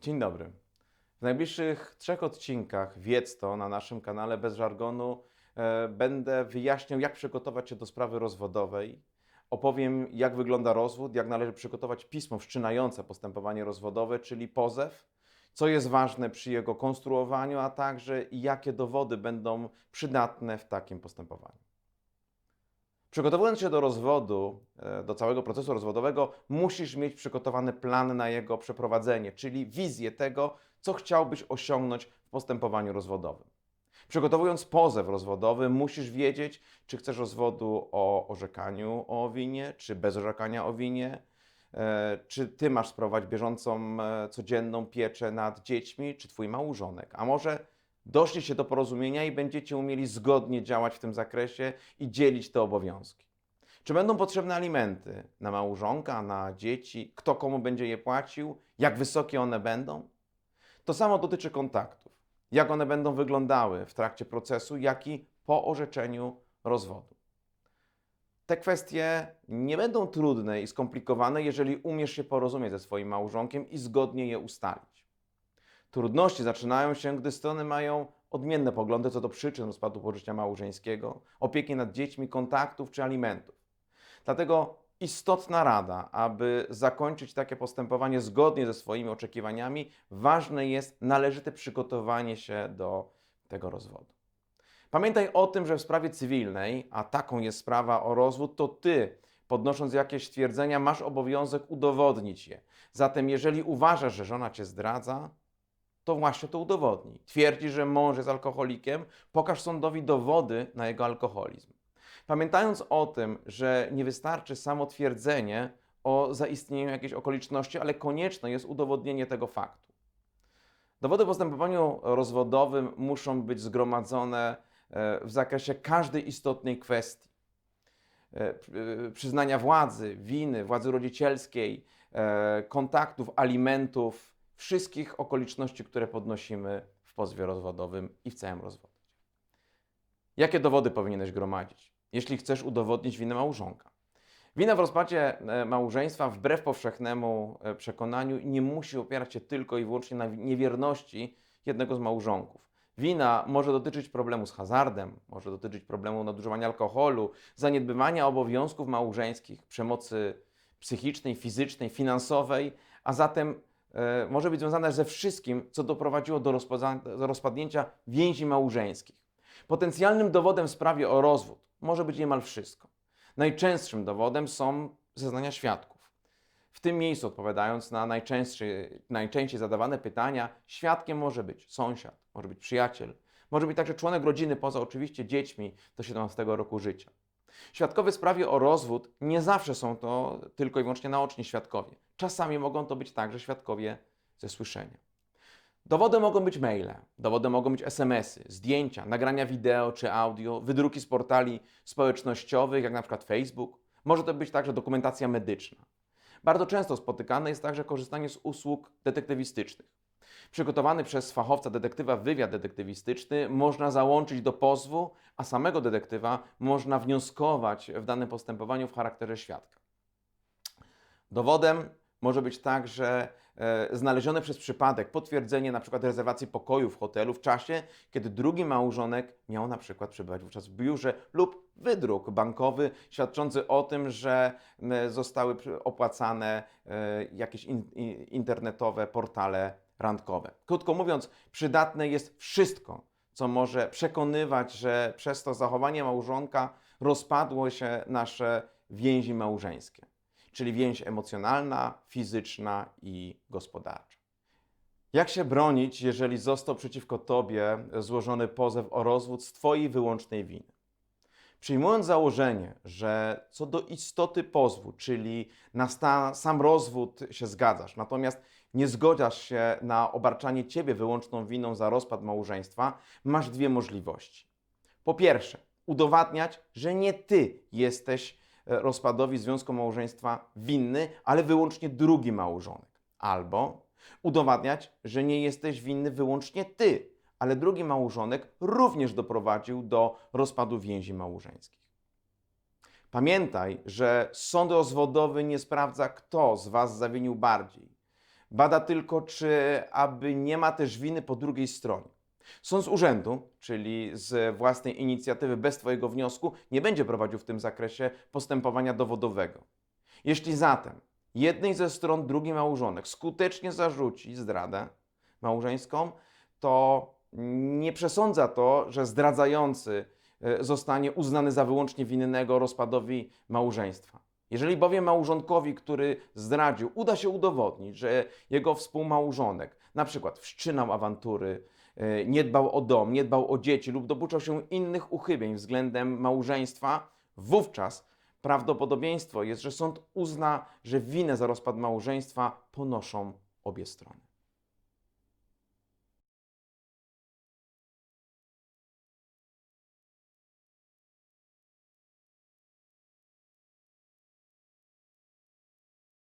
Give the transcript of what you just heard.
Dzień dobry. W najbliższych trzech odcinkach Wiedz to na naszym kanale Bez Żargonu e, będę wyjaśniał, jak przygotować się do sprawy rozwodowej. Opowiem, jak wygląda rozwód, jak należy przygotować pismo wszczynające postępowanie rozwodowe, czyli pozew, co jest ważne przy jego konstruowaniu, a także jakie dowody będą przydatne w takim postępowaniu. Przygotowując się do rozwodu, e, do całego procesu rozwodowego, musisz mieć przygotowany plan na jego przeprowadzenie, czyli wizję tego, co chciałbyś osiągnąć w postępowaniu rozwodowym. Przygotowując pozew rozwodowy, musisz wiedzieć, czy chcesz rozwodu o orzekaniu o winie, czy bez orzekania o winie, e, czy ty masz sprawować bieżącą, e, codzienną pieczę nad dziećmi, czy twój małżonek. A może doszliście do porozumienia i będziecie umieli zgodnie działać w tym zakresie i dzielić te obowiązki. Czy będą potrzebne alimenty na małżonka, na dzieci, kto komu będzie je płacił, jak wysokie one będą? To samo dotyczy kontaktów. Jak one będą wyglądały w trakcie procesu, jak i po orzeczeniu rozwodu. Te kwestie nie będą trudne i skomplikowane, jeżeli umiesz się porozumieć ze swoim małżonkiem i zgodnie je ustalić. Trudności zaczynają się, gdy strony mają odmienne poglądy co do przyczyn rozpadu pożycia małżeńskiego, opieki nad dziećmi, kontaktów czy alimentów. Dlatego istotna rada, aby zakończyć takie postępowanie zgodnie ze swoimi oczekiwaniami, ważne jest należyte przygotowanie się do tego rozwodu. Pamiętaj o tym, że w sprawie cywilnej, a taką jest sprawa o rozwód, to ty, podnosząc jakieś stwierdzenia, masz obowiązek udowodnić je. Zatem, jeżeli uważasz, że żona cię zdradza, to właśnie to udowodnij. Twierdzi, że mąż jest alkoholikiem, pokaż sądowi dowody na jego alkoholizm. Pamiętając o tym, że nie wystarczy samo twierdzenie o zaistnieniu jakiejś okoliczności, ale konieczne jest udowodnienie tego faktu. Dowody w postępowaniu rozwodowym muszą być zgromadzone e, w zakresie każdej istotnej kwestii. E, e, Przyznania władzy, winy, władzy rodzicielskiej, kontaktów, alimentów, wszystkich okoliczności, które podnosimy w pozwie rozwodowym i w całym rozwodzie. Jakie dowody powinieneś gromadzić, jeśli chcesz udowodnić winę małżonka? Wina w rozpadzie e, małżeństwa, wbrew powszechnemu e, przekonaniu, nie musi opierać się tylko i wyłącznie na niewierności jednego z małżonków. Wina może dotyczyć problemu z hazardem, może dotyczyć problemu nadużywania alkoholu, zaniedbywania obowiązków małżeńskich, przemocy psychicznej, fizycznej, finansowej, a zatem może być związane ze wszystkim, co doprowadziło do, rozpadnięcia więzi małżeńskich. Potencjalnym dowodem w sprawie o rozwód może być niemal wszystko. Najczęstszym dowodem są zeznania świadków. W tym miejscu, odpowiadając na najczęściej zadawane pytania, świadkiem może być sąsiad, może być przyjaciel, może być także członek rodziny, poza oczywiście dziećmi do 17 roku życia. Świadkowie w sprawie o rozwód nie zawsze są to tylko i wyłącznie naoczni świadkowie. Czasami mogą to być także świadkowie ze słyszenia. Dowodem mogą być maile, dowodem mogą być SMS-y, zdjęcia, nagrania wideo czy audio, wydruki z portali społecznościowych, jak na przykład Facebook. Może to być także dokumentacja medyczna. Bardzo często spotykane jest także korzystanie z usług detektywistycznych. Przygotowany przez fachowca detektywa wywiad detektywistyczny można załączyć do pozwu, a samego detektywa można wnioskować w danym postępowaniu w charakterze świadka. Dowodem może być także e, znalezione przez przypadek potwierdzenie na przykład rezerwacji pokoju w hotelu w czasie, kiedy drugi małżonek miał na przykład przebywać wówczas w biurze lub wydruk bankowy świadczący o tym, że zostały opłacane e, jakieś in, in, internetowe portale randkowe. Krótko mówiąc, przydatne jest wszystko, co może przekonywać, że przez to zachowanie małżonka rozpadło się nasze więzi małżeńskie czyli więź emocjonalna, fizyczna i gospodarcza. Jak się bronić, jeżeli został przeciwko tobie złożony pozew o rozwód z twojej wyłącznej winy? Przyjmując założenie, że co do istoty pozwu, czyli na sam rozwód się zgadzasz, natomiast nie zgodzisz się na obarczanie ciebie wyłączną winą za rozpad małżeństwa, masz dwie możliwości. Po pierwsze, udowadniać, że nie ty jesteś rozpadowi związku małżeństwa winny, ale wyłącznie drugi małżonek. Albo udowadniać, że nie jesteś winny wyłącznie ty, ale drugi małżonek również doprowadził do rozpadu więzi małżeńskich. Pamiętaj, że sąd rozwodowy nie sprawdza, kto z Was zawinił bardziej. Bada tylko, czy aby nie ma też winy po drugiej stronie. Sąd z urzędu, czyli z własnej inicjatywy, bez Twojego wniosku, nie będzie prowadził w tym zakresie postępowania dowodowego. Jeśli zatem jednej ze stron drugi małżonek skutecznie zarzuci zdradę małżeńską, to nie przesądza to, że zdradzający e, zostanie uznany za wyłącznie winnego rozpadowi małżeństwa. Jeżeli bowiem małżonkowi, który zdradził, uda się udowodnić, że jego współmałżonek na przykład wszczynał awantury, nie dbał o dom, nie dbał o dzieci lub dopuszczał się innych uchybień względem małżeństwa, wówczas prawdopodobieństwo jest, że sąd uzna, że winę za rozpad małżeństwa ponoszą obie strony.